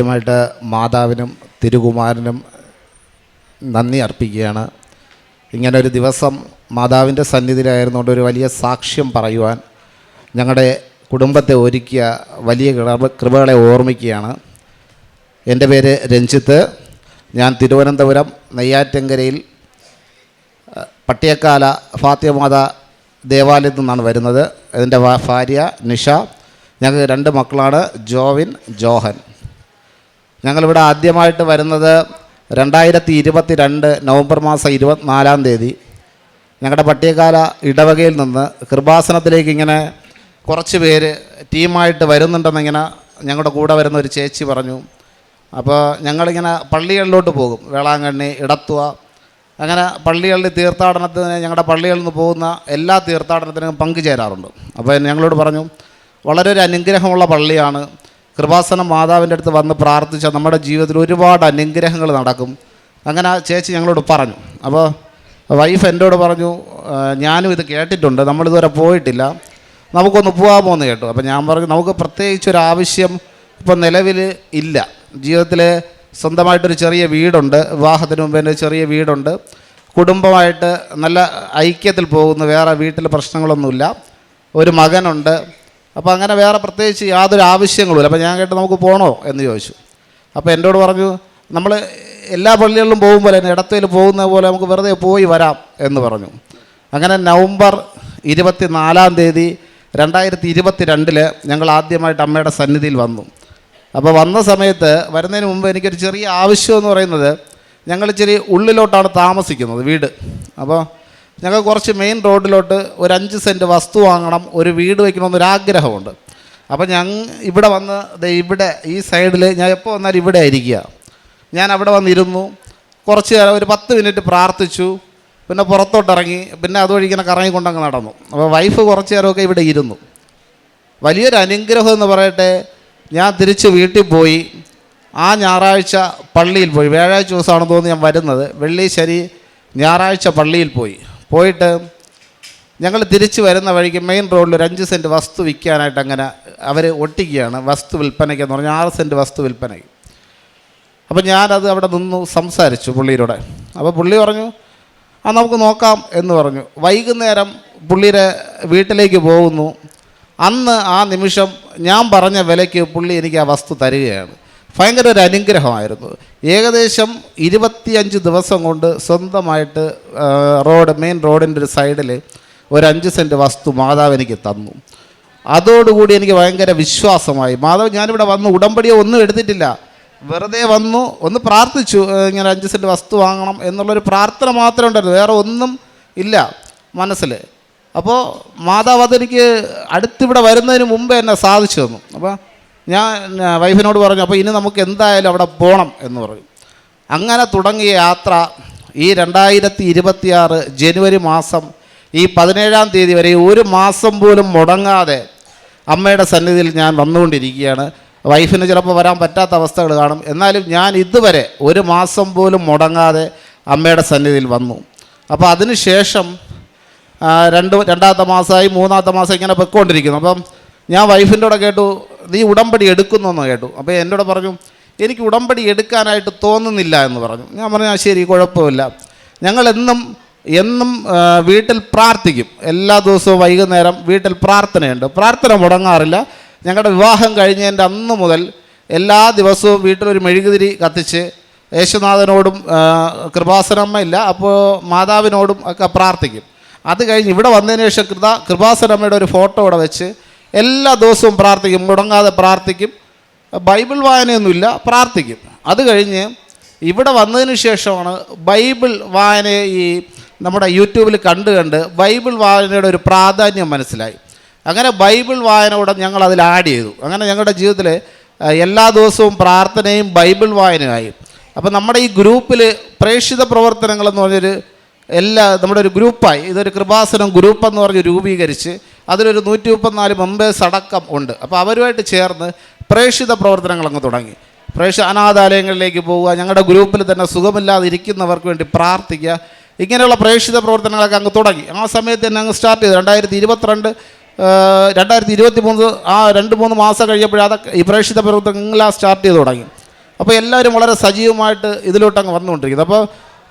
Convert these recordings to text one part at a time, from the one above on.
ആദ്യമായിട്ട് മാതാവിനും തിരുകുമാരനും നന്ദി അർപ്പിക്കുകയാണ്. ഇങ്ങനെ ഒരു ദിവസം മാതാവിന്റെ സന്നിധിയിലായിരുന്നുകൊണ്ട് ഒരു വലിയ സാക്ഷ്യം പറയുവാൻ ഞങ്ങളുടെ കുടുംബത്തെ ഒരുക്കിയ വലിയ കൃപ- കൃപകളെ ഓർമ്മിക്കുകയാണ്. എന്റെ പേര് രഞ്ജിത്ത്. ഞാൻ തിരുവനന്തപുരം നെയ്യാറ്റങ്കരയിൽ പട്ടിയക്കാല ഫാത്യമാത ദേവാലയത്തിൽ നിന്നാണ് വരുന്നത്. അതിന്റെ ഭാര്യ നിഷ. ഞങ്ങൾക്ക് രണ്ട് മക്കളാണ് ജോവിൻ ജോഹൻ. ഞങ്ങളിവിടെ ആദ്യമായിട്ട് വരുന്നത് രണ്ടായിരത്തി ഇരുപത്തി രണ്ട് നവംബർ മാസം ഇരുപത്തിനാലാം തീയതി. ഞങ്ങളുടെ പട്ടികകാല ഇടവകയിൽ നിന്ന് കൃപാസനത്തിലേക്ക് ഇങ്ങനെ കുറച്ച് പേര് ടീമായിട്ട് വരുന്നുണ്ടെന്നിങ്ങനെ ഞങ്ങളുടെ കൂടെ വരുന്ന ഒരു ചേച്ചി പറഞ്ഞു. അപ്പോൾ ഞങ്ങളിങ്ങനെ പള്ളികളിലോട്ട് പോകും. വേളാങ്കണ്ണി ഇടത്തുവ. അങ്ങനെ പള്ളികളിൽ തീർത്ഥാടനത്തിന് ഞങ്ങളുടെ പള്ളികളിൽ നിന്ന് പോകുന്ന എല്ലാ തീർത്ഥാടനത്തിനും പങ്കുചേരാറുണ്ട്. അപ്പോൾ ഞങ്ങളോട് പറഞ്ഞു വളരെ ഒരു അനുഗ്രഹമുള്ള പള്ളിയാണ്. കൃപാസനം മാതാവിന്റെ അടുത്ത് വന്ന് പ്രാർത്ഥിച്ചാൽ നമ്മുടെ ജീവിതത്തിൽ ഒരുപാട് അനുഗ്രഹങ്ങൾ നടക്കും. അങ്ങനെ ആ ചേച്ചി ഞങ്ങളോട് പറഞ്ഞു. അപ്പോൾ വൈഫ് എന്നോട് പറഞ്ഞു ഞാനും ഇത് കേട്ടിട്ടുണ്ട്. നമ്മളിതുവരെ പോയിട്ടില്ല. നമുക്കൊന്ന് പോകാമോ എന്ന് കേട്ടു. അപ്പോൾ ഞാൻ പറഞ്ഞു നമുക്ക് പ്രത്യേകിച്ച് ഒരു ആവശ്യം ഇപ്പം നിലവിൽ ഇല്ല. ജീവിതത്തിൽ സ്വന്തമായിട്ടൊരു ചെറിയ വീടുണ്ട്. വിവാഹത്തിന് മുമ്പ് എന്റെ ചെറിയ വീടുണ്ട്. കുടുംബമായിട്ട് നല്ല ഐക്യത്തിൽ പോകുന്നു. വേറെ വീട്ടിൽ പ്രശ്നങ്ങളൊന്നുമില്ല. ഒരു മകനുണ്ട്. അപ്പോൾ അങ്ങനെ വേറെ പ്രത്യേകിച്ച് യാതൊരു ആവശ്യങ്ങളുമില്ല. അപ്പോൾ ഞാൻ കേട്ട് നമുക്ക് പോകണോ എന്ന് ചോദിച്ചു. അപ്പോൾ എന്നോട് പറഞ്ഞു നമ്മൾ എല്ലാ പള്ളികളിലും പോകുമ്പോൾ തന്നെ ഇടത്തേൽ പോകുന്ന പോലെ നമുക്ക് വെറുതെ പോയി വരാം എന്ന് പറഞ്ഞു. അങ്ങനെ നവംബർ ഇരുപത്തി നാലാം തീയതി രണ്ടായിരത്തി ഇരുപത്തി രണ്ടിൽ ഞങ്ങൾ ആദ്യമായിട്ട് അമ്മയുടെ സന്നിധിയിൽ വന്നു. അപ്പോൾ വന്ന സമയത്ത് വരുന്നതിന് മുമ്പ് എനിക്കൊരു ചെറിയ ആവശ്യം എന്ന് പറയുന്നത് ഞങ്ങൾ ഇച്ചിരി ഉള്ളിലോട്ടാണ് താമസിക്കുന്നത് വീട്. അപ്പോൾ ഞങ്ങൾ കുറച്ച് മെയിൻ റോഡിലോട്ട് ഒരു അഞ്ച് സെന്റ് വസ്തു വാങ്ങണം ഒരു വീട് വയ്ക്കണമെന്നൊരാഗ്രഹമുണ്ട് അപ്പോൾ ഞങ്ങൾ ഇവിടെ വന്ന് ഇവിടെ ഈ സൈഡിൽ ഞാൻ എപ്പോൾ വന്നാൽ ഇവിടെ ആയിരിക്കുക. ഞാൻ അവിടെ വന്നിരുന്നു. കുറച്ച് നേരം ഒരു പത്ത് മിനിറ്റ് പ്രാർത്ഥിച്ചു. പിന്നെ പുറത്തോട്ടിറങ്ങി. പിന്നെ അതുവഴി ഇങ്ങനെ കറങ്ങിക്കൊണ്ടങ്ങ് നടന്നു. അപ്പോൾ വൈഫ് കുറച്ച് നേരമൊക്കെ ഇവിടെ ഇരുന്നു. വലിയൊരു അനുഗ്രഹം എന്ന് പറയട്ടെ ഞാൻ തിരിച്ച് വീട്ടിൽ പോയി. ആ ഞായറാഴ്ച പള്ളിയിൽ പോയി. വ്യാഴാഴ്ച ദിവസമാണെന്ന് തോന്നുന്നു ഞാൻ വരുന്നത്. വെള്ളി ശനി ഞായറാഴ്ച പള്ളിയിൽ പോയി. പോയിട്ട് ഞങ്ങൾ തിരിച്ചു വരുന്ന വഴിക്ക് മെയിൻ റോഡിൽ ഒരു അഞ്ച് സെന്റ് വസ്തു വിൽക്കാനായിട്ട് അങ്ങനെ അവർ ഒട്ടിക്കുകയാണ്. വസ്തു വിൽപ്പനയ്ക്ക് എന്ന് പറഞ്ഞാൽ ആറ് സെന്റ് വസ്തു വിൽപ്പനയ്ക്ക്. അപ്പോൾ ഞാനത് അവിടെ നിന്നു സംസാരിച്ചു പുള്ളിയിലൂടെ അപ്പോൾ പുള്ളി പറഞ്ഞു ആ നമുക്ക് നോക്കാം എന്ന് പറഞ്ഞു. വൈകുന്നേരം പുള്ളിയുടെ വീട്ടിലേക്ക് പോകുന്നു. അന്ന് ആ നിമിഷം ഞാൻ പറഞ്ഞ വിലയ്ക്ക് പുള്ളി എനിക്ക് ആ വസ്തു തരികയാണ്. ഭയങ്കര ഒരു അനുഗ്രഹമായിരുന്നു. ഏകദേശം ഇരുപത്തിയഞ്ച് ദിവസം കൊണ്ട് സ്വന്തമായിട്ട് റോഡ് മെയിൻ റോഡിന്റെ ഒരു സൈഡിൽ ഒരു അഞ്ച് സെന്റ് വസ്തു മാതാവ് എനിക്ക് തന്നു. അതോടുകൂടി എനിക്ക് ഭയങ്കര വിശ്വാസമായി. മാതാവ് ഞാനിവിടെ വന്ന്. ഉടമ്പടിയോ ഒന്നും എടുത്തിട്ടില്ല. വെറുതെ വന്നു. ഒന്ന് പ്രാർത്ഥിച്ചു ഇങ്ങനെ അഞ്ച് സെന്റ് വസ്തു വാങ്ങണം എന്നുള്ളൊരു പ്രാർത്ഥന മാത്രമേ ഉണ്ടായിരുന്നു വേറെ ഒന്നും ഇല്ല മനസ്സിൽ അപ്പോൾ മാതാവ് അതെനിക്ക് അടുത്തിവിടെ വരുന്നതിന് മുമ്പേ എന്നെ സാധിച്ചു തന്നു. അപ്പോൾ ഞാൻ വൈഫിനോട് പറഞ്ഞു അപ്പോൾ ഇനി നമുക്ക് എന്തായാലും അവിടെ പോകണം എന്ന് പറഞ്ഞു. അങ്ങനെ തുടങ്ങിയ യാത്ര ഈ രണ്ടായിരത്തി ഇരുപത്തിയാറ് ജനുവരി മാസം ഈ പതിനേഴാം തീയതി വരെ ഒരു മാസം പോലും മുടങ്ങാതെ അമ്മയുടെ സന്നിധിയിൽ ഞാൻ വന്നുകൊണ്ടിരിക്കുകയാണ്. വൈഫിന് ചിലപ്പോൾ വരാൻ പറ്റാത്ത അവസ്ഥകൾ കാണും. എന്നാലും ഞാൻ ഇതുവരെ ഒരു മാസം പോലും മുടങ്ങാതെ അമ്മയുടെ സന്നിധിയിൽ വന്നു. അപ്പോൾ അതിന് ശേഷം രണ്ട് രണ്ടാമത്തെ മാസമായി മൂന്നാമത്തെ മാസം ഇങ്ങനെ പൊയ്ക്കൊണ്ടിരിക്കുന്നു. അപ്പം ഞാൻ വൈഫിന്റെ കൂടെ കേട്ടു നീ ഉടമ്പടി എടുക്കുന്നു എന്ന് കേട്ടു. അപ്പോൾ എന്നോട് പറഞ്ഞു എനിക്ക് ഉടമ്പടി എടുക്കാനായിട്ട് തോന്നുന്നില്ല എന്ന് പറഞ്ഞു. ഞാൻ പറഞ്ഞു "ആ, ശരി കുഴപ്പമില്ല. ഞങ്ങളെന്നും എന്നും വീട്ടിൽ പ്രാർത്ഥിക്കും. എല്ലാ ദിവസവും വൈകുന്നേരം വീട്ടിൽ പ്രാർത്ഥനയുണ്ട്. പ്രാർത്ഥന മുടങ്ങാറില്ല. ഞങ്ങളുടെ വിവാഹം കഴിഞ്ഞതിന്റെ അന്ന് മുതൽ എല്ലാ ദിവസവും വീട്ടിലൊരു മെഴുകുതിരി കത്തിച്ച് യേശുനാഥനോടും കൃപാസനമ്മ ഇല്ല. അപ്പോൾ മാതാവിനോടും ഒക്കെ പ്രാർത്ഥിക്കും. അത് കഴിഞ്ഞ് ഇവിടെ വന്നതിന് ശേഷം കൃത കൃപാസനമ്മയുടെ ഒരു ഫോട്ടോ ഇവിടെ വെച്ച് എല്ലാ ദിവസവും പ്രാർത്ഥിക്കും മുടങ്ങാതെ പ്രാർത്ഥിക്കും. ബൈബിൾ വായനയൊന്നുമില്ല പ്രാർത്ഥിക്കും. അത് കഴിഞ്ഞ് ഇവിടെ വന്നതിന് ശേഷമാണ് ബൈബിൾ വായന ഈ നമ്മുടെ യൂട്യൂബിൽ കണ്ട് കണ്ട് ബൈബിൾ വായനയുടെ ഒരു പ്രാധാന്യം മനസ്സിലായി. അങ്ങനെ ബൈബിൾ വായന കൂടെ ഞങ്ങൾ അതിൽ ആഡ് ചെയ്തു. അങ്ങനെ ഞങ്ങളുടെ ജീവിതത്തിൽ എല്ലാ ദിവസവും പ്രാർത്ഥനയും ബൈബിൾ വായനയായി. അപ്പോൾ നമ്മുടെ ഈ ഗ്രൂപ്പിൽ പ്രേക്ഷിത പ്രവർത്തനങ്ങൾ എന്ന് പറഞ്ഞൊരു എല്ലാ നമ്മുടെ ഒരു ഗ്രൂപ്പായി. ഇതൊരു കൃപാസനം ഗ്രൂപ്പ് എന്ന് പറഞ്ഞ് രൂപീകരിച്ച് അതിലൊരു നൂറ്റി മുപ്പത്തിനാല് മെമ്പേഴ്സ് അടക്കം ഉണ്ട്. അപ്പോൾ അവരുമായിട്ട് ചേർന്ന് പ്രേക്ഷിത പ്രവർത്തനങ്ങൾ അങ്ങ് തുടങ്ങി. പ്രേക്ഷ അനാഥാലയങ്ങളിലേക്ക് പോവുക ഞങ്ങളുടെ ഗ്രൂപ്പിൽ തന്നെ സുഖമില്ലാതെ ഇരിക്കുന്നവർക്ക് വേണ്ടി പ്രാർത്ഥിക്കുക ഇങ്ങനെയുള്ള പ്രേക്ഷിത പ്രവർത്തനങ്ങളൊക്കെ അങ്ങ് തുടങ്ങി. ആ സമയത്ത് തന്നെ അങ്ങ് സ്റ്റാർട്ട് ചെയ്തു. രണ്ടായിരത്തി ഇരുപത്തിരണ്ട് രണ്ടായിരത്തി ഇരുപത്തി മൂന്ന് ആ രണ്ട് മൂന്ന് മാസം കഴിഞ്ഞപ്പോൾ അതൊക്കെ ഈ പ്രേക്ഷിത പ്രവർത്തനങ്ങളെല്ലാം സ്റ്റാർട്ട് ചെയ്ത് തുടങ്ങി. അപ്പോൾ എല്ലാവരും വളരെ സജീവമായിട്ട് ഇതിലോട്ടങ്ങ് വന്നുകൊണ്ടിരിക്കുന്നത് അപ്പോൾ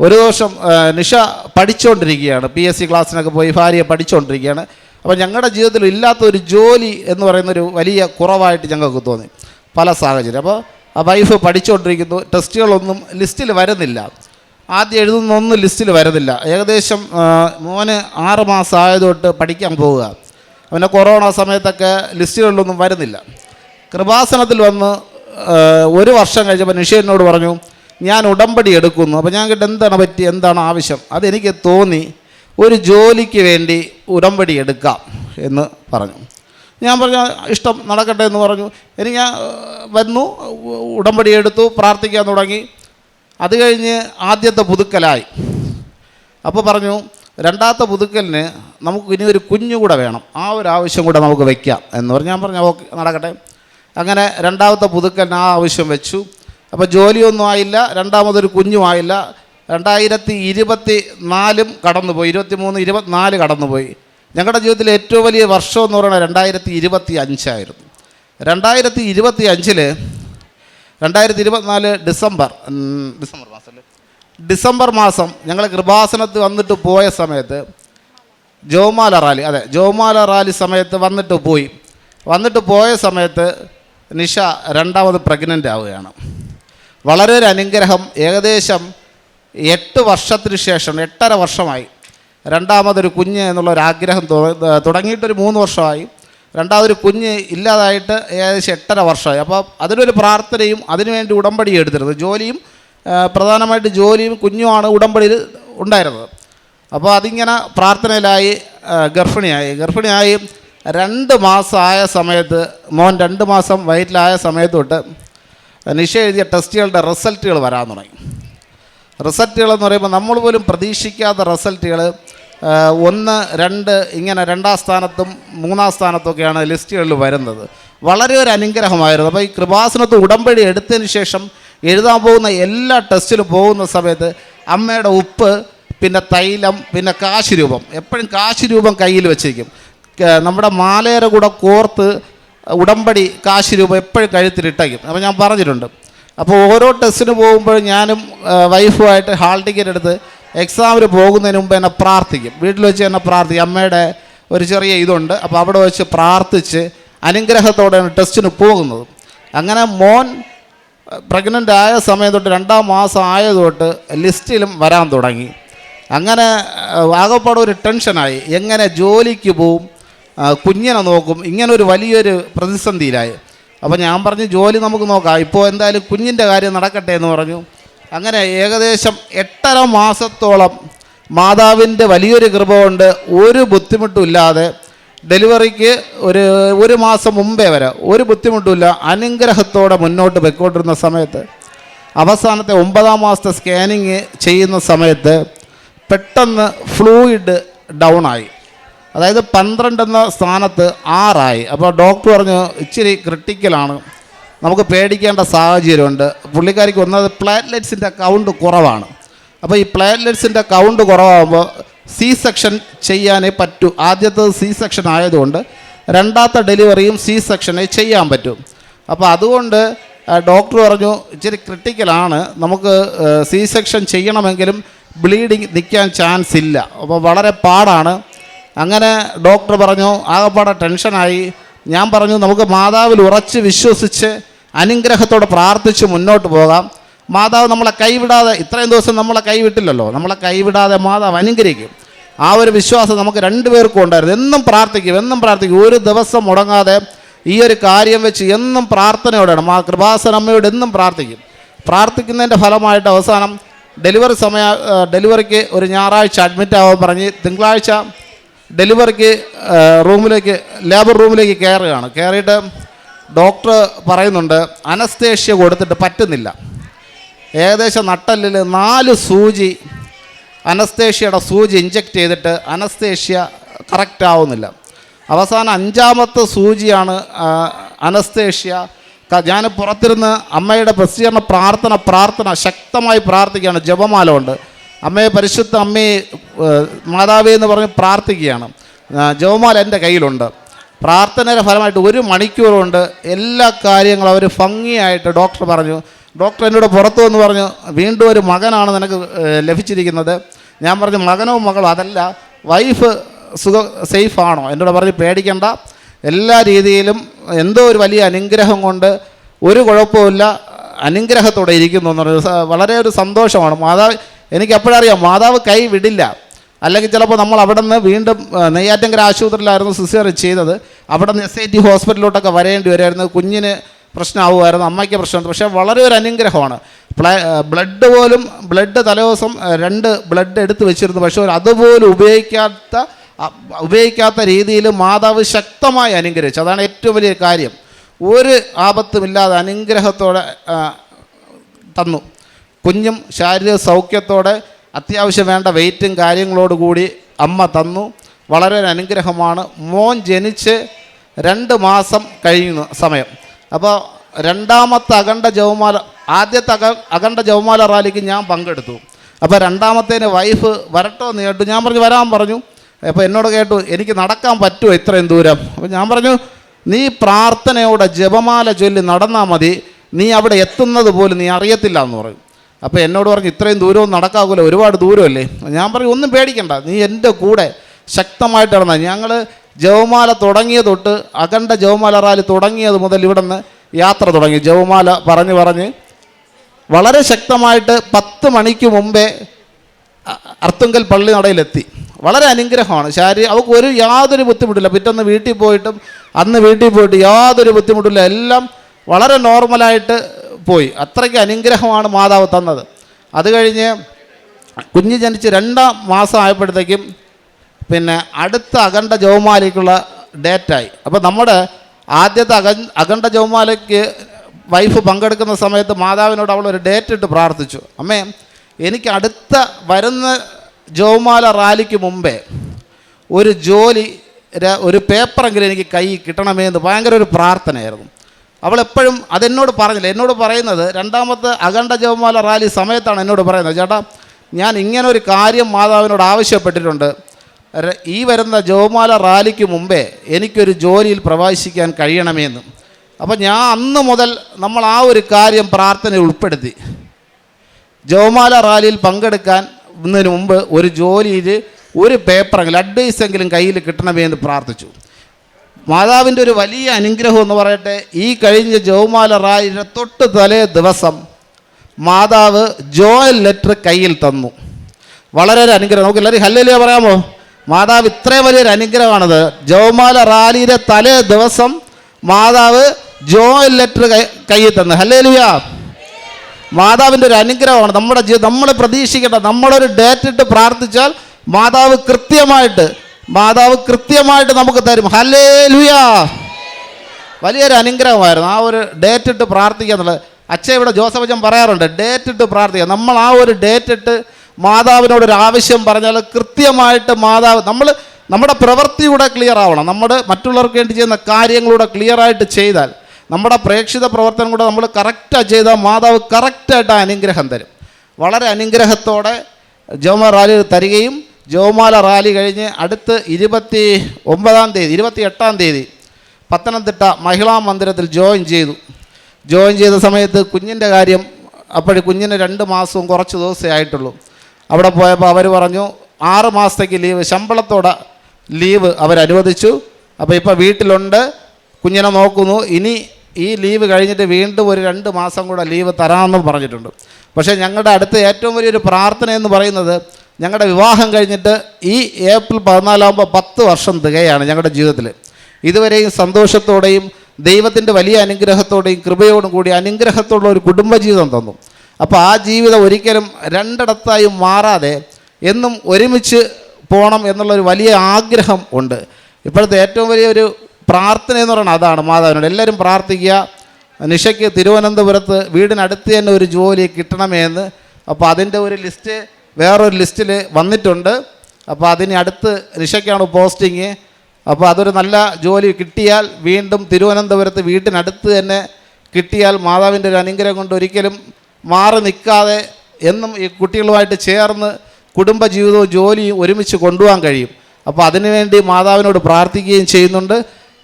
ഒരു ദിവസം നിഷ പഠിച്ചുകൊണ്ടിരിക്കുകയാണ് പി എസ് സി ക്ലാസ്സിനൊക്കെ പോയി ഭാര്യയെ പഠിച്ചുകൊണ്ടിരിക്കുകയാണ് അപ്പോൾ ഞങ്ങളുടെ ജീവിതത്തിൽ ഇല്ലാത്ത ഒരു ജോലി എന്ന് പറയുന്നൊരു വലിയ കുറവായിട്ട് ഞങ്ങൾക്ക് തോന്നി. പല സാഹചര്യം. അപ്പോൾ ആ വൈഫ് പഠിച്ചുകൊണ്ടിരിക്കുന്നു ടെസ്റ്റുകളൊന്നും ലിസ്റ്റിൽ വരുന്നില്ല. ആദ്യം എഴുതുന്നൊന്നും ലിസ്റ്റിൽ വരുന്നില്ല. ഏകദേശം മോന് ആറ് മാസം ആയത് പഠിക്കാൻ പോവുക. അവന്റെ കൊറോണ സമയത്തൊക്കെ ലിസ്റ്റുകളിലൊന്നും വരുന്നില്ല. കൃപാസനത്തിൽ വന്ന് ഒരു വർഷം കഴിഞ്ഞപ്പോൾ നിഷേനോട് പറഞ്ഞു ഞാൻ ഉടമ്പടി എടുക്കുന്നു. അപ്പോൾ ഞാൻ കിട്ടും എന്താണ് പറ്റി? എന്താണ് ആവശ്യം? അതെനിക്ക് തോന്നി. ഒരു ജോലിക്ക് വേണ്ടി ഉടമ്പടി എടുക്കാം എന്ന് പറഞ്ഞു. ഞാൻ പറഞ്ഞു ഇഷ്ടം നടക്കട്ടെ എന്ന് പറഞ്ഞു. ഇനി ഞാൻ വന്നു ഉടമ്പടി എടുത്തു പ്രാർത്ഥിക്കാൻ തുടങ്ങി. അത് കഴിഞ്ഞ് ആദ്യത്തെ പുതുക്കലായി. അപ്പോൾ പറഞ്ഞു രണ്ടാമത്തെ പുതുക്കലിന് നമുക്ക് ഇനി ഒരു കുഞ്ഞു കൂടെ വേണം. ആ ഒരു ആവശ്യം കൂടെ നമുക്ക് വയ്ക്കാം എന്ന് പറഞ്ഞു. ഞാൻ പറഞ്ഞു ഓക്കെ നടക്കട്ടെ. അങ്ങനെ രണ്ടാമത്തെ പുതുക്കലിന് ആ ആവശ്യം വെച്ചു. അപ്പോൾ ജോലിയൊന്നും ആയില്ല രണ്ടാമതൊരു കുഞ്ഞും ആയില്ല. രണ്ടായിരത്തി ഇരുപത്തി നാലും കടന്നുപോയി. ഇരുപത്തി മൂന്ന് ഇരുപത്തിനാല് കടന്നുപോയി. ഞങ്ങളുടെ ജീവിതത്തിലെ ഏറ്റവും വലിയ വർഷം എന്ന് പറയുന്നത് രണ്ടായിരത്തി ഇരുപത്തി അഞ്ചായിരുന്നു രണ്ടായിരത്തി ഇരുപത്തി അഞ്ചിൽ രണ്ടായിരത്തി ഇരുപത്തിനാല് ഡിസംബർ ഡിസംബർ മാസം ഡിസംബർ മാസം ഞങ്ങൾ കൃപാസനത്ത് വന്നിട്ട് പോയ സമയത്ത് ജോമാല റാലി അതെ ജോമാല റാലി സമയത്ത് വന്നിട്ട് പോയി. വന്നിട്ട് പോയ സമയത്ത് നിഷ രണ്ടാമത് പ്രഗ്നന്റ് ആവുകയാണ്. വളരെ ഒരു അനുഗ്രഹം ഏകദേശം എട്ട് വർഷത്തിന് ശേഷം എട്ടര വർഷമായി. രണ്ടാമതൊരു കുഞ്ഞ് എന്നുള്ളൊരാഗ്രഹം തുടങ്ങിയിട്ടൊരു മൂന്ന് വർഷമായി. രണ്ടാമതൊരു കുഞ്ഞ് ഇല്ലാതായിട്ട് ഏകദേശം എട്ടര വർഷമായി. അപ്പോൾ അതിനൊരു പ്രാർത്ഥനയും അതിനുവേണ്ടി ഉടമ്പടി എടുത്തിരുന്നത് ജോലിയും പ്രധാനമായിട്ട് ജോലിയും കുഞ്ഞുമാണ് ഉടമ്പടിയിൽ ഉണ്ടായിരുന്നത്. അപ്പോൾ അതിങ്ങനെ പ്രാർത്ഥനയിലായി ഗർഭിണിയായി. ഗർഭിണിയായി രണ്ട് മാസമായ സമയത്ത് മോൻ രണ്ട് മാസം വയറ്റിലായ സമയത്ത് തൊട്ട് നിഷ എഴുതിയ ടെസ്റ്റുകളുടെ റിസൾട്ടുകൾ വരാൻ തുടങ്ങി. റിസൾട്ടുകൾ എന്ന് പറയുമ്പോൾ നമ്മൾ പോലും പ്രതീക്ഷിക്കാത്ത റിസൾട്ടുകൾ ഒന്ന് രണ്ട് ഇങ്ങനെ രണ്ടാം സ്ഥാനത്തും മൂന്നാം സ്ഥാനത്തൊക്കെയാണ് ലിസ്റ്റുകളിൽ വരുന്നത്. വളരെ ഒരു അനുഗ്രഹമായിരുന്നു. അപ്പോൾ ഈ കൃപാസനത്ത് ഉടമ്പടി എടുത്തതിന് ശേഷം എഴുതാൻ പോകുന്ന എല്ലാ ടെസ്റ്റിലും പോകുന്ന സമയത്ത് അമ്മയുടെ ഉപ്പ് പിന്നെ തൈലം പിന്നെ കാശ് രൂപം എപ്പോഴും കാശ് രൂപം കയ്യിൽ വെച്ചിരിക്കും നമ്മുടെ മാലയുടെ കൂടെ കോർത്ത് ഉടമ്പടി കാശ് രൂപം എപ്പോഴും കഴുത്തിലിട്ടയ്ക്കും അപ്പോൾ ഞാൻ പറഞ്ഞിട്ടുണ്ട് അപ്പോൾ ഓരോ ടെസ്റ്റിന് പോകുമ്പോൾ ഞാനും വൈഫുമായിട്ട് ഹാൾ ടിക്കറ്റ് എടുത്ത് എക്സാമിന് പോകുന്നതിന് മുമ്പ് എന്നെ പ്രാർത്ഥിക്കും. വീട്ടിൽ വെച്ച് എന്നെ പ്രാർത്ഥിക്കും. അമ്മയുടെ ഒരു ചെറിയ ഇതുണ്ട്. അപ്പോൾ അവിടെ വെച്ച് പ്രാർത്ഥിച്ച് അനുഗ്രഹത്തോടെയാണ് ടെസ്റ്റിന് പോകുന്നത്. അങ്ങനെ മോൻ പ്രഗ്നന്റ് ആയ സമയം തൊട്ട് രണ്ടാം മാസം ആയത് തൊട്ട് ലിസ്റ്റിലും വരാൻ തുടങ്ങി. അങ്ങനെ ആകപ്പാടെ ഒരു ടെൻഷനായി. എങ്ങനെ ജോലിക്ക് പോവും കുഞ്ഞിനെ നോക്കും. ഇങ്ങനെ ഒരു വലിയൊരു പ്രതിസന്ധിയിലായി. അപ്പോൾ ഞാൻ പറഞ്ഞു ജോലി നമുക്ക് നോക്കാം. ഇപ്പോൾ എന്തായാലും കുഞ്ഞിന്റെ കാര്യം നടക്കട്ടെ എന്ന് പറഞ്ഞു. അങ്ങനെ ഏകദേശം എട്ടര മാസത്തോളം മാതാവിന്റെ വലിയൊരു കൃപ കൊണ്ട് ഒരു ബുദ്ധിമുട്ടുമില്ലാതെ ഡെലിവറിക്ക് ഒരു ഒരു മാസം മുമ്പേ വരെ ഒരു ബുദ്ധിമുട്ടുമില്ല അനുഗ്രഹത്തോടെ മുന്നോട്ട് പൊയ്ക്കൊണ്ടിരുന്ന സമയത്ത് അവസാനത്തെ ഒമ്പതാം മാസത്തെ സ്കാനിങ് ചെയ്യുന്ന സമയത്ത് പെട്ടെന്ന് ഫ്ലൂയിഡ് ഡൗൺ ആയി. അതായത് പന്ത്രണ്ട് എന്ന സ്ഥാനത്ത് ആറായി. അപ്പോൾ ഡോക്ടർ പറഞ്ഞു ഇച്ചിരി ക്രിട്ടിക്കലാണ് നമുക്ക് പേടിക്കേണ്ട സാഹചര്യമുണ്ട്. പുള്ളിക്കാരിക്ക് ഒന്നത് പ്ലാറ്റ്ലെറ്റ്സിന്റെ കൗണ്ട് കുറവാണ്. അപ്പോൾ ഈ പ്ലാറ്റ്ലെറ്റ്സിന്റെ കൗണ്ട് കുറവാകുമ്പോൾ സി സെക്ഷൻ ചെയ്യാനേ പറ്റൂ. ആദ്യത്തെ സി സെക്ഷൻ ആയതുകൊണ്ട് രണ്ടാമത്തെ ഡെലിവറിയും സി സെക്ഷനെ ചെയ്യാൻ പറ്റും. അപ്പോൾ അതുകൊണ്ട് ഡോക്ടർ പറഞ്ഞു ഇച്ചിരി ക്രിട്ടിക്കലാണ് നമുക്ക് സി സെക്ഷൻ ചെയ്യണമെങ്കിലും ബ്ലീഡിങ് നിൽക്കാൻ ചാൻസ് ഇല്ല. അപ്പോൾ വളരെ പാടാണ്. അങ്ങനെ ഡോക്ടർ പറഞ്ഞു ആകപ്പാടെ ടെൻഷനായി. ഞാൻ പറഞ്ഞു നമുക്ക് മാതാവിൽ ഉറച്ച് വിശ്വസിച്ച് അനുഗ്രഹത്തോടെ പ്രാർത്ഥിച്ച് മുന്നോട്ട് പോകാം. മാതാവ് നമ്മളെ കൈവിടാതെ ഇത്രയും ദിവസം നമ്മളെ കൈവിട്ടില്ലല്ലോ. നമ്മളെ കൈവിടാതെ മാതാവ് അനുഗ്രഹിക്കും. ആ ഒരു വിശ്വാസം നമുക്ക് രണ്ടുപേർക്കും ഉണ്ടായിരുന്നു. എന്നും പ്രാർത്ഥിക്കും എന്നും പ്രാർത്ഥിക്കും. ഒരു ദിവസം മുടങ്ങാതെ ഈ ഒരു കാര്യം വെച്ച് എന്നും പ്രാർത്ഥനയോടെയാണ്. മാ കൃപാസനമ്മയോട് എന്നും പ്രാർത്ഥിക്കും. പ്രാർത്ഥിക്കുന്നതിന്റെ ഫലമായിട്ട് അവസാനം ഡെലിവറി സമയ ഡെലിവറിക്ക് ഒരു ഞായറാഴ്ച അഡ്മിറ്റ് ആവാൻ പറഞ്ഞ് തിങ്കളാഴ്ച ഡെലിവറിക്ക് റൂമിലേക്ക് ലേബർ റൂമിലേക്ക് കയറുകയാണ്. കയറിയിട്ട് ഡോക്ടർ പറയുന്നുണ്ട് അനസ്തേഷ്യ കൊടുത്തിട്ട് പറ്റുന്നില്ല. ഏകദേശം നട്ടല്ലിൽ നാല് സൂചി അനസ്തേഷ്യയുടെ സൂചി ഇഞ്ചെക്ട് ചെയ്തിട്ട് അനസ്തേഷ്യ കറക്റ്റ് ആവുന്നില്ല. അവസാനം അഞ്ചാമത്തെ സൂചിയാണ് അനസ്തേഷ്യ. ഞാൻ പുറത്തിരുന്ന് അമ്മയുടെ പ്രസിദ്ധീകരണ പ്രാർത്ഥന പ്രാർത്ഥന ശക്തമായി പ്രാർത്ഥിക്കുകയാണ് ജപമാല കൊണ്ട് അമ്മയെ പരിശുദ്ധ അമ്മയെ മാതാവേ എന്ന് പറഞ്ഞ് പ്രാർത്ഥിക്കുകയാണ്. ജോമാൽ എന്റെ കയ്യിലുണ്ട്. പ്രാർത്ഥനയുടെ ഫലമായിട്ട് ഒരു മണിക്കൂർ എല്ലാ കാര്യങ്ങളും അവർ ഭംഗിയായിട്ട് ഡോക്ടർ പറഞ്ഞു. ഡോക്ടർ എന്നോട് പുറത്തു വന്ന് പറഞ്ഞു വീണ്ടും ഒരു മകനാണ് നിനക്ക് ലഭിച്ചിരിക്കുന്നത്. ഞാൻ പറഞ്ഞു മകനോ മകളോ അതല്ല വൈഫ് സുഖ സേഫാണോ? എന്നോട് പറഞ്ഞ് പേടിക്കണ്ട. എല്ലാ രീതിയിലും എന്തോ ഒരു വലിയ അനുഗ്രഹം കൊണ്ട് ഒരു കുഴപ്പമില്ല അനുഗ്രഹത്തോടെ ഇരിക്കുന്നു എന്ന് വളരെ ഒരു സന്തോഷമാണ്. മാതാവ് എനിക്ക് എപ്പോഴറിയാം മാതാവ് കൈ വിടില്ല. അല്ലെങ്കിൽ ചിലപ്പോൾ നമ്മൾ അവിടെ നിന്ന് വീണ്ടും നെയ്യാറ്റങ്കര ആശുപത്രിയിലായിരുന്നു സിസേർ ചെയ്തത്. അവിടെ നിന്ന് എസ് ഐ ടി ഹോസ്പിറ്റലിലോട്ടൊക്കെ വരേണ്ടി വരുമായിരുന്നു കുഞ്ഞിന് പ്രശ്നമാവുമായിരുന്നു അമ്മയ്ക്ക് പ്രശ്നം പക്ഷേ വളരെ ഒരു അനുഗ്രഹമാണ്. ബ്ലഡ് പോലും ബ്ലഡ് തലേദിവസം രണ്ട് ബ്ലഡ് എടുത്ത് വെച്ചിരുന്നു. പക്ഷേ അതുപോലും ഉപയോഗിക്കാത്ത ഉപയോഗിക്കാത്ത രീതിയിൽ മാതാവ് ശക്തമായി അനുഗ്രഹിച്ചു. അതാണ് ഏറ്റവും വലിയ കാര്യം. ഒരു ആപത്തുമില്ലാതെ അനുഗ്രഹത്തോടെ തന്നു. കുഞ്ഞും ശാരീരിക സൗഖ്യത്തോടെ അത്യാവശ്യം വേണ്ട വെയിറ്റും കാര്യങ്ങളോടുകൂടി അമ്മ തന്നു. വളരെ അനുഗ്രഹമാണ്. മോൻ ജനിച്ച് രണ്ട് മാസം കഴിയുന്ന സമയം. അപ്പോൾ രണ്ടാമത്തെ അഖണ്ഡ ജവമാല ആദ്യത്തെ അക അഖണ്ഡ ജവമാല റാലിക്ക് ഞാൻ പങ്കെടുത്തു. അപ്പോൾ രണ്ടാമത്തേന് വൈഫ് വരട്ടോ എന്ന് കേട്ടു. ഞാൻ പറഞ്ഞു വരാൻ പറഞ്ഞു. അപ്പോൾ എന്നോട് കേട്ടു എനിക്ക് നടക്കാൻ പറ്റുമോ ഇത്രയും ദൂരം? അപ്പോൾ ഞാൻ പറഞ്ഞു നീ പ്രാർത്ഥനയോടെ ജപമാല ചൊല്ലി നടന്നാൽ മതി. നീ അവിടെ എത്തുന്നത് പോലും നീ അറിയത്തില്ല എന്ന് പറയും അപ്പോൾ എന്നോട് പറഞ്ഞു ഇത്രയും ദൂരവും നടക്കാകൂല ഒരുപാട് ദൂരമല്ലേ? ഞാൻ പറഞ്ഞു ഒന്നും പേടിക്കണ്ട നീ എന്റെ കൂടെ ശക്തമായിട്ട് നടന്ന ഞങ്ങൾ ജവമാല തുടങ്ങിയ തൊട്ട് അഖണ്ഡ ജവമാല റാലി തുടങ്ങിയത് മുതൽ ഇവിടെ നിന്ന് യാത്ര തുടങ്ങി. ജവമാല പറഞ്ഞ് പറഞ്ഞ് വളരെ ശക്തമായിട്ട് പത്ത് മണിക്ക് മുമ്പേ അർത്തുങ്കൽ പള്ളി നടയിലെത്തി. വളരെ അനുഗ്രഹമാണ്. ശാരീ അവൾക്ക് ഒരു യാതൊരു ബുദ്ധിമുട്ടില്ല. പിറ്റന്ന് വീട്ടിൽ പോയിട്ടും അന്ന് വീട്ടിൽ പോയിട്ട് യാതൊരു ബുദ്ധിമുട്ടില്ല. എല്ലാം വളരെ നോർമലായിട്ട് പോയി. അത്രയ്ക്ക് അനുഗ്രഹമാണ് മാതാവ് തന്നത്. അത് കഴിഞ്ഞ് കുഞ്ഞ് ജനിച്ച് രണ്ടാം മാസം ആയപ്പോഴത്തേക്കും പിന്നെ അടുത്ത അഖണ്ഡ ജവമാലയ്ക്കുള്ള ഡേറ്റായി. അപ്പോൾ നമ്മുടെ ആദ്യത്തെ അഖ അഖണ്ഡ ജവമാലയ്ക്ക് വൈഫ് പങ്കെടുക്കുന്ന സമയത്ത് മാതാവിനോട് അവൾ ഒരു ഡേറ്റ് ഇട്ട് പ്രാർത്ഥിച്ചു. അമ്മേ എനിക്ക് അടുത്ത വരുന്ന ജോമാല റാലിക്ക് മുമ്പേ ഒരു ജോലി ഒരു പേപ്പറെങ്കിലും എനിക്ക് കൈ കിട്ടണമേ എന്ന് ഭയങ്കര ഒരു പ്രാർത്ഥനയായിരുന്നു. അവൾ എപ്പോഴും അതെന്നോട് പറഞ്ഞില്ല. എന്നോട് പറയുന്നത് രണ്ടാമത്തെ അഖണ്ഡ ജവമാല റാലി സമയത്താണ് എന്നോട് പറയുന്നത്. ചേട്ടാ ഞാൻ ഇങ്ങനെ ഒരു കാര്യം മാതാവിനോട് ആവശ്യപ്പെട്ടിട്ടുണ്ട്. ഈ വരുന്ന ജവമാല റാലിക്ക് മുമ്പേ എനിക്കൊരു ജോലിയിൽ പ്രവേശിക്കാൻ കഴിയണമെന്ന്. അപ്പോൾ ഞാൻ അന്ന് മുതൽ നമ്മൾ ആ ഒരു കാര്യം പ്രാർത്ഥന ഉൾപ്പെടുത്തി. ജവമാല റാലിയിൽ പങ്കെടുക്കാൻ ഇന്നതിന് മുമ്പ് ഒരു ജോലിയിൽ ഒരു പേപ്പറെങ്കിലും അഡ്വൈസ് എങ്കിലും കയ്യിൽ കിട്ടണമേ എന്ന് പ്രാർത്ഥിച്ചു. മാതാവിന്റെ ഒരു വലിയ അനുഗ്രഹം എന്ന് പറയട്ടെ ഈ കഴിഞ്ഞ ജോമാല റായിയുടെ തൊട്ട് തലേ ദിവസം മാതാവ് ജോയൽ ലെറ്റർ കയ്യിൽ തന്നു. വളരെ ഒരു അനുഗ്രഹം. നമുക്ക് എല്ലാവരും ഹല്ലേ പറയാമോ? മാതാവ് ഇത്രയും വലിയൊരു അനുഗ്രഹമാണത്. ജോമാല റാലിയുടെ തലേ ദിവസം മാതാവ് ജോയൽ ലെറ്റർ കയ്യിൽ തന്നു. ഹല്ലേലിയ. മാതാവിന്റെ ഒരു അനുഗ്രഹമാണ്. നമ്മുടെ ജീവിതം നമ്മൾ പ്രതീക്ഷിക്കേണ്ട നമ്മളൊരു ഡേറ്റ് ഇട്ട് പ്രാർത്ഥിച്ചാൽ മാതാവ് കൃത്യമായിട്ട് മാതാവ് കൃത്യമായിട്ട് നമുക്ക് തരും. ഹലേ ലുയാ വലിയൊരു അനുഗ്രഹമായിരുന്നു. ആ ഒരു ഡേറ്റ് ഇട്ട് പ്രാർത്ഥിക്കുക എന്നുള്ളത് അച്ഛൻ ഇവിടെ ജോസഫ് അച്ഛൻ പറയാറുണ്ട് ഡേറ്റ് ഇട്ട് പ്രാർത്ഥിക്കുക. നമ്മൾ ആ ഒരു ഡേറ്റ് ഇട്ട് മാതാവിനോട് ഒരു ആവശ്യം പറഞ്ഞാൽ കൃത്യമായിട്ട് മാതാവ് നമ്മൾ നമ്മുടെ പ്രവൃത്തിയുടെ ക്ലിയർ ആവണം. നമ്മുടെ മറ്റുള്ളവർക്ക് വേണ്ടി ചെയ്യുന്ന കാര്യങ്ങളൂടെ ക്ലിയർ ആയിട്ട് ചെയ്താൽ നമ്മുടെ പ്രേക്ഷിത പ്രവർത്തനം കൂടെ നമ്മൾ കറക്റ്റായി ചെയ്താൽ മാതാവ് കറക്റ്റായിട്ട് അനുഗ്രഹം തരും. വളരെ അനുഗ്രഹത്തോടെ ജോമ റാലി തരികയും ജോമാല റാലി കഴിഞ്ഞ് അടുത്ത് ഇരുപത്തി ഒമ്പതാം തീയതി ഇരുപത്തി എട്ടാം തീയതി പത്തനംതിട്ട മഹിളാ മന്ദിരത്തിൽ ജോയിൻ ചെയ്തു. ജോയിൻ ചെയ്ത സമയത്ത് കുഞ്ഞിന്റെ കാര്യം അപ്പോഴും കുഞ്ഞിന് രണ്ട് മാസവും കുറച്ച് ദിവസമേ ആയിട്ടുള്ളൂ. അവിടെ പോയപ്പോൾ അവർ പറഞ്ഞു ആറ് മാസത്തേക്ക് ലീവ് ശമ്പളത്തോടെ ലീവ് അവരനുവദിച്ചു അപ്പോൾ ഇപ്പോൾ വീട്ടിലുണ്ട് കുഞ്ഞിനെ നോക്കുന്നു. ഇനി ഈ ലീവ് കഴിഞ്ഞിട്ട് വീണ്ടും ഒരു രണ്ട് മാസം കൂടെ ലീവ് തരാമെന്നും പറഞ്ഞിട്ടുണ്ട്. പക്ഷേ ഞങ്ങളുടെ അടുത്ത് ഏറ്റവും വലിയൊരു പ്രാർത്ഥന എന്ന് പറയുന്നത് ഞങ്ങളുടെ വിവാഹം കഴിഞ്ഞിട്ട് ഈ ഏപ്രിൽ പതിനാലാകുമ്പോൾ പത്ത് വർഷം തികയാണ് ഞങ്ങളുടെ ജീവിതത്തിൽ. ഇതുവരെയും സന്തോഷത്തോടെയും ദൈവത്തിന്റെ വലിയ അനുഗ്രഹത്തോടെയും കൃപയോടും കൂടി അനുഗ്രഹത്തോടുള്ള ഒരു കുടുംബജീവിതം തന്നു. അപ്പോൾ ആ ജീവിതം ഒരിക്കലും രണ്ടിടത്തായി മാറാതെ എന്നും ഒരുമിച്ച് പോകണം എന്നുള്ളൊരു വലിയ ആഗ്രഹം ഉണ്ട്. ഇപ്പോഴത്തെ ഏറ്റവും വലിയൊരു പ്രാർത്ഥന എന്ന് പറയുന്നത് അതാണ് മാതാവിനോട്. എല്ലാവരും പ്രാർത്ഥിക്കുക. നിഷയ്ക്ക് തിരുവനന്തപുരത്ത് വീടിനടുത്ത് തന്നെ ഒരു ജോലി കിട്ടണമേ എന്ന് അപ്പോൾ അതിന്റെ ഒരു ലിസ്റ്റ് വേറൊരു ലിസ്റ്റിൽ വന്നിട്ടുണ്ട്. അപ്പോൾ അതിന് അടുത്ത് നിഷയ്ക്കാണ് പോസ്റ്റിങ്. അപ്പോൾ അതൊരു നല്ല ജോലി കിട്ടിയാൽ വീണ്ടും തിരുവനന്തപുരത്ത് വീട്ടിനടുത്ത് തന്നെ കിട്ടിയാൽ മാതാവിന്റെ ഒരു അനുഗ്രഹം കൊണ്ട് ഒരിക്കലും മാറി നിൽക്കാതെ എന്നും ഈ കുട്ടികളുമായിട്ട് ചേർന്ന് കുടുംബജീവിതവും ജോലിയും ഒരുമിച്ച് കൊണ്ടുപോകാൻ കഴിയും. അപ്പോൾ അതിനുവേണ്ടി മാതാവിനോട് പ്രാർത്ഥിക്കുകയും ചെയ്യുന്നുണ്ട്.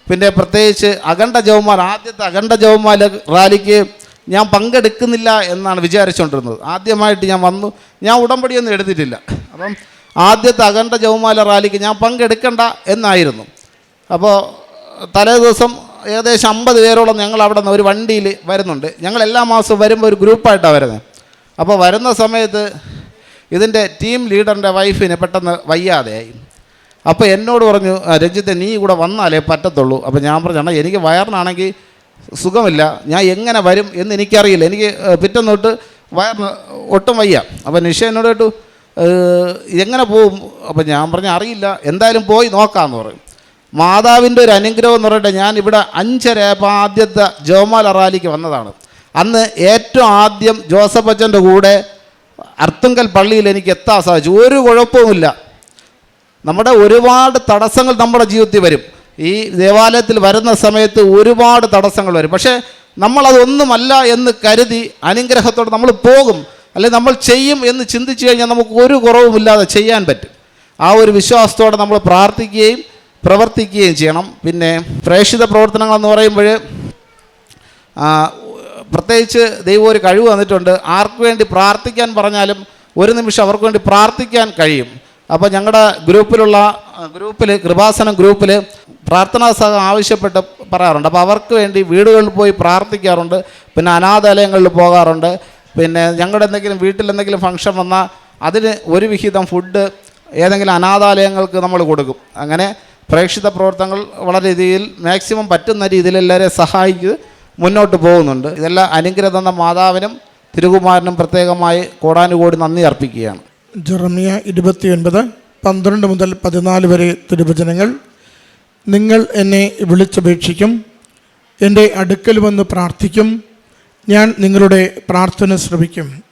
പിന്നെ പ്രത്യേകിച്ച് അഖണ്ഡ ജവന്മാർ ആദ്യത്തെ അഖണ്ഡ ജവന്മാർ റാലിക്ക് ഞാൻ പങ്കെടുക്കുന്നില്ല എന്നാണ് വിചാരിച്ചുകൊണ്ടിരുന്നത്. ആദ്യമായിട്ട് ഞാൻ വന്നു. ഞാൻ ഉടമ്പടിയൊന്നും എടുത്തിട്ടില്ല. അപ്പം ആദ്യത്തെ അഖണ്ഡ ജവമാല റാലിക്ക് ഞാൻ പങ്കെടുക്കണ്ട എന്നായിരുന്നു. അപ്പോൾ തലേ ദിവസം ഏകദേശം അമ്പത് പേരോളം ഞങ്ങൾ അവിടെ നിന്ന് ഒരു വണ്ടിയിൽ വരുന്നുണ്ട്. ഞങ്ങൾ എല്ലാ മാസവും വരുമ്പോൾ ഒരു ഗ്രൂപ്പായിട്ടാണ് വരുന്നത്. അപ്പോൾ വരുന്ന സമയത്ത് ഇതിന്റെ ടീം ലീഡറിന്റെ വൈഫിന് പെട്ടെന്ന് വയ്യാതെയായി. അപ്പോൾ എന്നോട് പറഞ്ഞു "ആ, രഞ്ജിത്തെ നീ കൂടെ വന്നാലേ പറ്റത്തുള്ളൂ. അപ്പോൾ ഞാൻ പറഞ്ഞു "അണ്ണാ, എനിക്ക് വയറിനാണെങ്കിൽ സുഖമില്ല. ഞാൻ എങ്ങനെ വരും എന്ന് എനിക്കറിയില്ല. എനിക്ക് പിറ്റേന്ന് തൊട്ട് വയറിന് ഒട്ടും വയ്യ. അപ്പം നിഷ എന്നോട് കേട്ടു എങ്ങനെ പോവും? അപ്പം ഞാൻ പറഞ്ഞ അറിയില്ല. എന്തായാലും പോയി നോക്കാമെന്ന് പറയും മാതാവിന്റെ ഒരു അനുഗ്രഹം എന്ന് പറയട്ടെ ഞാൻ ഇവിടെ അഞ്ചരയപ്പോൾ ആദ്യത്തെ ജോമാല റാലിക്ക് വന്നതാണ്. അന്ന് ഏറ്റവും ആദ്യം ജോസഫ് അച്ഛന്റെ കൂടെ അർത്തുങ്കൽ പള്ളിയിൽ എനിക്ക് എത്താൻ സാധിച്ചു. ഒരു കുഴപ്പവുമില്ല. നമ്മുടെ ഒരുപാട് തടസ്സങ്ങൾ നമ്മുടെ ജീവിതത്തിൽ വരും. ഈ ദേവാലയത്തിൽ വരുന്ന സമയത്ത് ഒരുപാട് തടസ്സങ്ങൾ വരും. പക്ഷേ നമ്മളതൊന്നുമല്ല എന്ന് കരുതി അനുഗ്രഹത്തോടെ നമ്മൾ പോകും. അല്ലെങ്കിൽ നമ്മൾ ചെയ്യും എന്ന് ചിന്തിച്ചു കഴിഞ്ഞാൽ നമുക്ക് ഒരു കുറവുമില്ലാതെ ചെയ്യാൻ പറ്റും. ആ ഒരു വിശ്വാസത്തോടെ നമ്മൾ പ്രാർത്ഥിക്കുകയും പ്രവർത്തിക്കുകയും ചെയ്യണം. പിന്നെ പ്രേക്ഷിത പ്രവർത്തനങ്ങളെന്ന് പറയുമ്പോൾ പ്രത്യേകിച്ച് ദൈവം ഒരു കഴിവ് തന്നിട്ടുണ്ട്. ആർക്ക് വേണ്ടി പ്രാർത്ഥിക്കാൻ പറഞ്ഞാലും ഒരു നിമിഷം അവർക്ക് വേണ്ടി പ്രാർത്ഥിക്കാൻ കഴിയും. അപ്പോൾ ഞങ്ങളുടെ ഗ്രൂപ്പിലുള്ള ഗ്രൂപ്പിൽ കൃപാസനം ഗ്രൂപ്പിൽ പ്രാർത്ഥനാ സഹം ആവശ്യപ്പെട്ട് പറയാറുണ്ട്. അപ്പോൾ അവർക്ക് വേണ്ടി വീടുകളിൽ പോയി പ്രാർത്ഥിക്കാറുണ്ട്. പിന്നെ അനാഥാലയങ്ങളിൽ പോകാറുണ്ട്. പിന്നെ ഞങ്ങളുടെ എന്തെങ്കിലും വീട്ടിൽ എന്തെങ്കിലും ഫംഗ്ഷൻ വന്നാൽ അതിന് ഒരു വിഹിതം ഫുഡ് ഏതെങ്കിലും അനാഥാലയങ്ങൾക്ക് നമ്മൾ കൊടുക്കും. അങ്ങനെ പ്രേക്ഷിത പ്രവർത്തനങ്ങൾ വളരെ രീതിയിൽ മാക്സിമം പറ്റുന്ന രീതിയിൽ എല്ലാവരെയും സഹായിച്ച് മുന്നോട്ട് പോകുന്നുണ്ട്. ഇതെല്ലാം അനുഗ്രഹം തന്ന മാതാവിനും തിരുകുമാരനും പ്രത്യേകമായി കോടാനുകോടി നന്ദി അർപ്പിക്കുകയാണ്. ജെറമിയ ഇരുപത്തിയൊൻപത്. പന്ത്രണ്ട് മുതൽ പതിനാല് വരെ തിരുവചനങ്ങൾ. നിങ്ങൾ എന്നെ വിളിച്ചപേക്ഷിക്കും. എന്റെ അടുക്കൽ വന്ന് പ്രാർത്ഥിക്കും. ഞാൻ നിങ്ങളുടെ പ്രാർത്ഥന ശ്രമിക്കും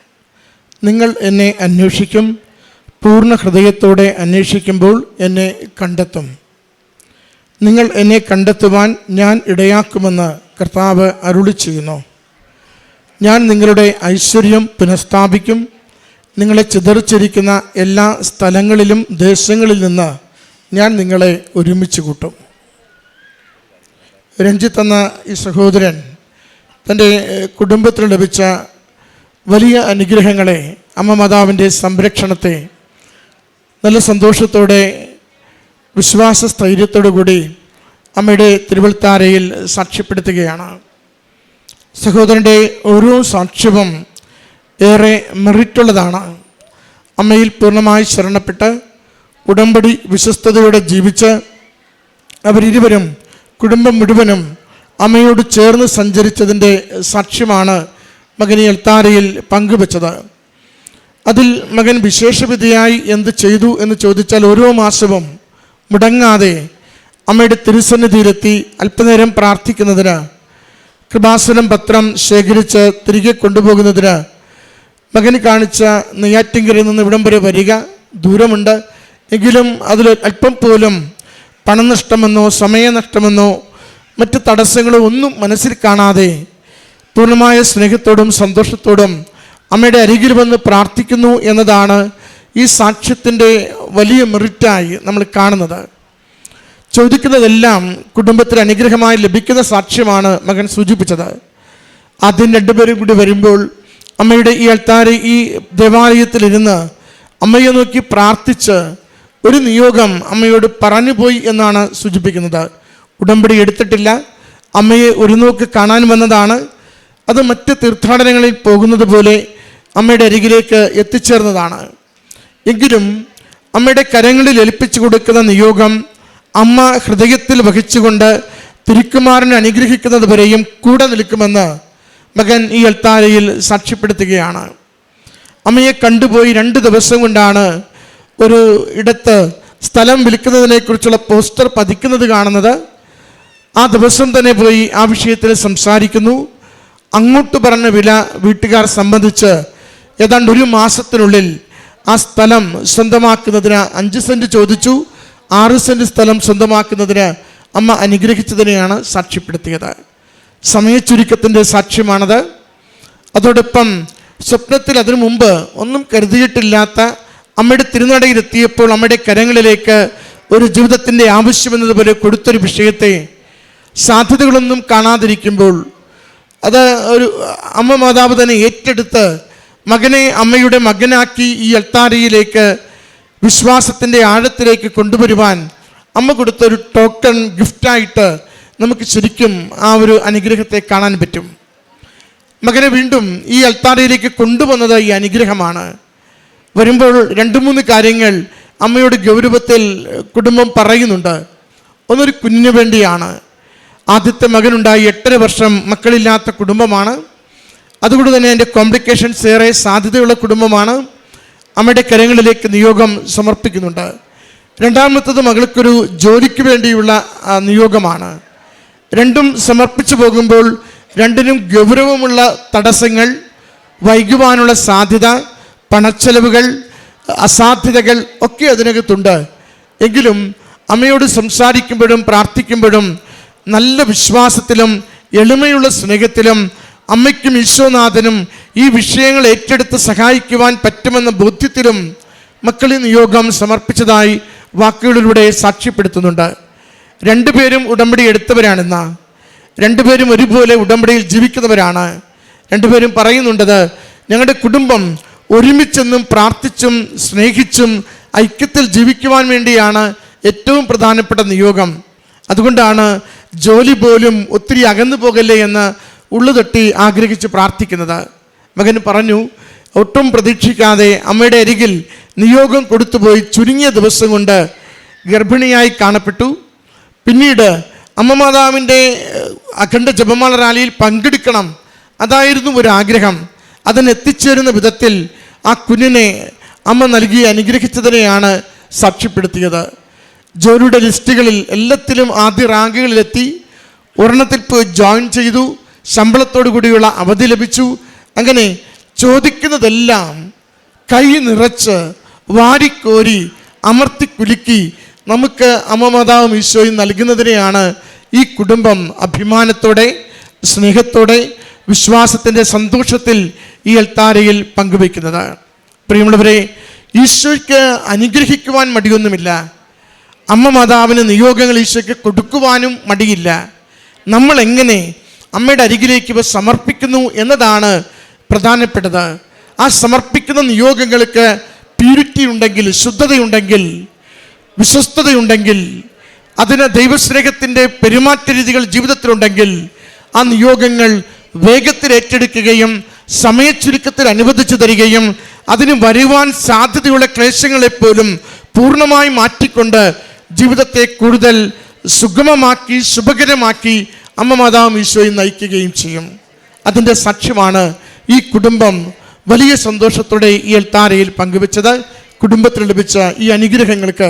നിങ്ങൾ എന്നെ അന്വേഷിക്കും. പൂർണ ഹൃദയത്തോടെ അന്വേഷിക്കുമ്പോൾ എന്നെ കണ്ടെത്തും. നിങ്ങൾ എന്നെ കണ്ടെത്തുവാൻ ഞാൻ ഇടയാക്കുമെന്ന് കർത്താവ് അരുളി ചെയ്യുന്നു ഞാൻ നിങ്ങളുടെ ഐശ്വര്യം പുനഃസ്ഥാപിക്കും. നിങ്ങളെ ചിതറിച്ചിരിക്കുന്ന എല്ലാ സ്ഥലങ്ങളിലും ദേശങ്ങളിൽ നിന്ന് ഞാൻ നിങ്ങളെ ഒരുമിച്ച് കൂട്ടും. രഞ്ജിത്ത് എന്ന ഈ സഹോദരൻ തന്റെ കുടുംബത്തിന് ലഭിച്ച വലിയ അനുഗ്രഹങ്ങളെ അമ്മ മാതാവിന്റെ സംരക്ഷണത്തെ നല്ല സന്തോഷത്തോടെ വിശ്വാസ സ്ഥൈര്യത്തോടു കൂടി അമ്മയുടെ തിരുവൾത്താരയിൽ സാക്ഷ്യപ്പെടുത്തുകയാണ്. സഹോദരന്റെ ഓരോ സാക്ഷ്യവും ഏറെ മെറിറ്റുള്ളതാണ്. അമ്മയിൽ പൂർണമായി ശരണപ്പെട്ട് ഉടമ്പടി വിശ്വസ്തയോടെ ജീവിച്ച് അവരിരുവരും കുടുംബം മുഴുവനും അമ്മയോട് ചേർന്ന് സഞ്ചരിച്ചതിന്റെ സാക്ഷ്യമാണ് മകനെ എൽത്താരയിൽ പങ്കുവച്ചത്. അതിൽ മകൻ വിശേഷവിധിയായി എന്ത് ചെയ്തു എന്ന് ചോദിച്ചാൽ ഓരോ മാസവും മുടങ്ങാതെ അമ്മയുടെ തിരുസന്നിധിയിലെത്തി അല്പനേരം പ്രാർത്ഥിക്കുന്നതിന് കൃപാസനം പത്രം ശേഖരിച്ച് തിരികെ കൊണ്ടുപോകുന്നതിന് മകന് കാണിച്ച നെയ്യാറ്റിങ്കരയിൽ നിന്ന് ഇവിടം വരെ വരിക. ദൂരമുണ്ട്. എങ്കിലും അതിൽ അല്പം പോലും പണനഷ്ടമെന്നോ സമയനഷ്ടമെന്നോ മറ്റ് തടസ്സങ്ങളോ ഒന്നും മനസ്സിൽ കാണാതെ പൂർണമായ സ്നേഹത്തോടും സന്തോഷത്തോടും അമ്മയുടെ അരികിൽ വന്ന് പ്രാർത്ഥിക്കുന്നു എന്നതാണ് ഈ സാക്ഷ്യത്തിന്റെ വലിയ മെറിറ്റായി നമ്മൾ കാണുന്നത്. ചോദിക്കുന്നതെല്ലാം കുടുംബത്തിന് അനുഗ്രഹമായി ലഭിക്കുന്ന സാക്ഷ്യമാണ് മകൻ സൂചിപ്പിച്ചത്. ആദ്യം രണ്ടുപേരും കൂടി വരുമ്പോൾ അമ്മയുടെ ഈ അൾത്താര ഈ ദേവാലയത്തിലിരുന്ന് അമ്മയെ നോക്കി പ്രാർത്ഥിച്ച് ഒരു നിയോഗം അമ്മയോട് പറഞ്ഞുപോയി എന്നാണ് സൂചിപ്പിക്കുന്നത്. ഉടമ്പടി എടുത്തിട്ടില്ല. അമ്മയെ ഒരു നോക്ക് കാണാൻ വന്നതാണ്. അത് മറ്റ് തീർത്ഥാടനങ്ങളിൽ പോകുന്നത് പോലെ അമ്മയുടെ അരികിലേക്ക് എത്തിച്ചേർന്നതാണ്. എങ്കിലും അമ്മയുടെ കരങ്ങളിൽ ഏൽപ്പിച്ചു കൊടുക്കുന്ന നിയോഗം അമ്മ ഹൃദയത്തിൽ വഹിച്ചുകൊണ്ട് തിരുക്കുമാരനെ അനുഗ്രഹിക്കുന്നത് വരെയും കൂടെ നിൽക്കുമെന്ന് മകൻ ഈ അൽത്താരയിൽ സാക്ഷ്യപ്പെടുത്തുകയാണ്. അമ്മയെ കണ്ടുപോയി രണ്ട് ദിവസം കൊണ്ടാണ് ഒരു ഇടത്ത് സ്ഥലം വിൽക്കുന്നതിനെക്കുറിച്ചുള്ള പോസ്റ്റർ പതിക്കുന്നത് കാണുന്നത്. ആ ദിവസം തന്നെ പോയി ആ വിഷയത്തിൽ സംസാരിക്കുന്നു. അങ്ങോട്ട് പറഞ്ഞ വില വീട്ടുകാർ സംബന്ധിച്ച് ഏതാണ്ട് ഒരു മാസത്തിനുള്ളിൽ ആ സ്ഥലം സ്വന്തമാക്കുന്നതിന് അഞ്ച് സെന്റ് ചോദിച്ചു. ആറ് സെന്റ് സ്ഥലം സ്വന്തമാക്കുന്നതിന് അമ്മ അനുഗ്രഹിച്ചതിനെയാണ് സാക്ഷ്യപ്പെടുത്തിയത്. സമയച്ചുരുക്കത്തിന്റെ സാക്ഷ്യമാണത്. അതോടൊപ്പം സ്വപ്നത്തിൽ അതിനു മുമ്പ് ഒന്നും കരുതിയിട്ടില്ലാത്ത അമ്മയുടെ തിരുനടയിലെത്തിയപ്പോൾ അമ്മയുടെ കരങ്ങളിലേക്ക് ഒരു ജീവിതത്തിന്റെ ആവശ്യമെന്നതുപോലെ കൊടുത്തൊരു വിഷയത്തെ സാധ്യതകളൊന്നും കാണാതിരിക്കുമ്പോൾ അത് ഒരു അമ്മ മാതാവ് തന്നെ ഏറ്റെടുത്ത് മകനെ അമ്മയുടെ മകനാക്കി ഈ അൾത്താരയിലേക്ക് വിശ്വാസത്തിന്റെ ആഴത്തിലേക്ക് കൊണ്ടുവരുവാൻ അമ്മ കൊടുത്തൊരു ടോക്കൺ ഗിഫ്റ്റായിട്ട് നമുക്ക് ശരിക്കും ആ ഒരു അനുഗ്രഹത്തെ കാണാൻ പറ്റും. മകനെ വീണ്ടും ഈ അൽത്താരയിലേക്ക് കൊണ്ടുവന്നത് ഈ അനുഗ്രഹമാണ്. വരുമ്പോൾ രണ്ട് മൂന്ന് കാര്യങ്ങൾ അമ്മയുടെ ഗൗരവത്തിൽ കുടുംബം പറയുന്നുണ്ട്. ഒന്നൊരു കുഞ്ഞിന് വേണ്ടിയാണ്. ആദ്യത്തെ മകനുണ്ടായി എട്ടര വർഷം മക്കളില്ലാത്ത കുടുംബമാണ്. അതുകൊണ്ട് തന്നെ എന്റെ കോംപ്ലിക്കേഷൻസ് ഏറെ സാധ്യതയുള്ള കുടുംബമാണ്. അമ്മയുടെ കരങ്ങളിലേക്ക് നിയോഗം സമർപ്പിക്കുന്നുണ്ട്. രണ്ടാമത്തത് മകൾക്കൊരു ജോലിക്ക് വേണ്ടിയുള്ള നിയോഗമാണ്. രണ്ടും സമർപ്പിച്ചു പോകുമ്പോൾ രണ്ടിനും ഗൗരവമുള്ള തടസ്സങ്ങൾ വൈകുവാനുള്ള സാധ്യത പണച്ചെലവുകൾ അസാധ്യതകൾ ഒക്കെ അതിനകത്തുണ്ട്. എങ്കിലും അമ്മയോട് സംസാരിക്കുമ്പോഴും പ്രാർത്ഥിക്കുമ്പോഴും നല്ല വിശ്വാസത്തിലും എളിമയുള്ള സ്നേഹത്തിലും അമ്മയ്ക്കും ഈശോനാഥനും ഈ വിഷയങ്ങൾ ഏറ്റെടുത്ത് സഹായിക്കുവാൻ പറ്റുമെന്ന ബോധ്യത്തിലും മക്കളി നിയോഗം സമർപ്പിച്ചതായി വാക്കുകളിലൂടെ സാക്ഷ്യപ്പെടുത്തുന്നുണ്ട്. രണ്ടുപേരും ഉടമ്പടി എടുത്തവരാണെന്ന. രണ്ടുപേരും ഒരുപോലെ ഉടമ്പടിയിൽ ജീവിക്കുന്നവരാണ്. രണ്ടുപേരും പറയുന്നുണ്ടത് ഞങ്ങളുടെ കുടുംബം ഒരുമിച്ചെന്നും പ്രാർത്ഥിച്ചും സ്നേഹിച്ചും ഐക്യത്തിൽ ജീവിക്കുവാൻ വേണ്ടിയാണ് ഏറ്റവും പ്രധാനപ്പെട്ട നിയോഗം. അതുകൊണ്ടാണ് ജോലി പോലും ഒത്തിരി അകന്നു പോകല്ലേ എന്ന് ഉള്ളുതൊട്ടി ആഗ്രഹിച്ച് പ്രാർത്ഥിക്കുന്നത്. മകൻ പറഞ്ഞു ഒട്ടും പ്രതീക്ഷിക്കാതെ അമ്മയുടെ അരികിൽ നിയോഗം കൊടുത്തുപോയി ചുരുങ്ങിയ ദിവസം കൊണ്ട് ഗർഭിണിയായി കാണപ്പെട്ടു. പിന്നീട് അമ്മ മാതാവിന്റെ അഖണ്ഡ ജപമാല റാലിയിൽ പങ്കെടുക്കണം അതായിരുന്നു ഒരു ആഗ്രഹം അതിനെത്തിച്ചേരുന്ന വിധത്തിൽ ആ കുഞ്ഞിനെ അമ്മ നൽകി അനുഗ്രഹിച്ചതിനെയാണ് സാക്ഷ്യപ്പെടുത്തിയത്. ജോലിയുടെ ലിസ്റ്റുകളിൽ എല്ലാത്തിലും ആദ്യ റാങ്കുകളിലെത്തി. ഒരെണ്ണത്തിൽ പോയി ജോയിൻ ചെയ്തു. ശമ്പളത്തോടു കൂടിയുള്ള അവധി ലഭിച്ചു. അങ്ങനെ ചോദിക്കുന്നതെല്ലാം കൈ നിറച്ച് വാരിക്കോരി അമർത്തി കുലുക്കി നമുക്ക് അമ്മമാതാവും ഈശോയും നൽകുന്നതിനെയാണ് ഈ കുടുംബം അഭിമാനത്തോടെ സ്നേഹത്തോടെ വിശ്വാസത്തിന്റെ സന്തോഷത്തിൽ ഈ അൽത്താരയിൽ പങ്കുവയ്ക്കുന്നത്. പ്രിയമുള്ളവരെ ഈശോയ്ക്ക് അനുഗ്രഹിക്കുവാൻ മടിയൊന്നുമില്ല. അമ്മ മാതാവിന് നിയോഗങ്ങൾ ഈശോയ്ക്ക് കൊടുക്കുവാനും മടിയില്ല. നമ്മൾ എങ്ങനെ അമ്മയുടെ അരികിലേക്ക് ഇവ സമർപ്പിക്കുന്നു എന്നതാണ് പ്രധാനപ്പെട്ടത്. ആ സമർപ്പിക്കുന്ന നിയോഗങ്ങൾക്ക് പ്യൂരിറ്റി ഉണ്ടെങ്കിൽ ശുദ്ധതയുണ്ടെങ്കിൽ വിശ്വസ്തതയുണ്ടെങ്കിൽ അതിന് ദൈവസ്നേഹത്തിന്റെ പെരുമാറ്റ രീതികൾ ജീവിതത്തിലുണ്ടെങ്കിൽ ആ നിയോഗങ്ങൾ വേഗത്തിൽ ഏറ്റെടുക്കുകയും സമയച്ചുരുക്കത്തിൽ അനുവദിച്ചു തരികയും അതിന് വരുവാൻ സാധ്യതയുള്ള ക്ലേശങ്ങളെപ്പോലും പൂർണമായി മാറ്റിക്കൊണ്ട് ജീവിതത്തെ കൂടുതൽ സുഗമമാക്കി ശുഭകരമാക്കി അമ്മ മാതാവും ഈശോയും നയിക്കുകയും ചെയ്യും. അതിന്റെ സാക്ഷ്യമാണ് ഈ കുടുംബം വലിയ സന്തോഷത്തോടെ ഈ എൽത്താരയിൽ പങ്കുവെച്ചത്. കുടുംബത്തിൽ ലഭിച്ച ഈ അനുഗ്രഹങ്ങൾക്ക്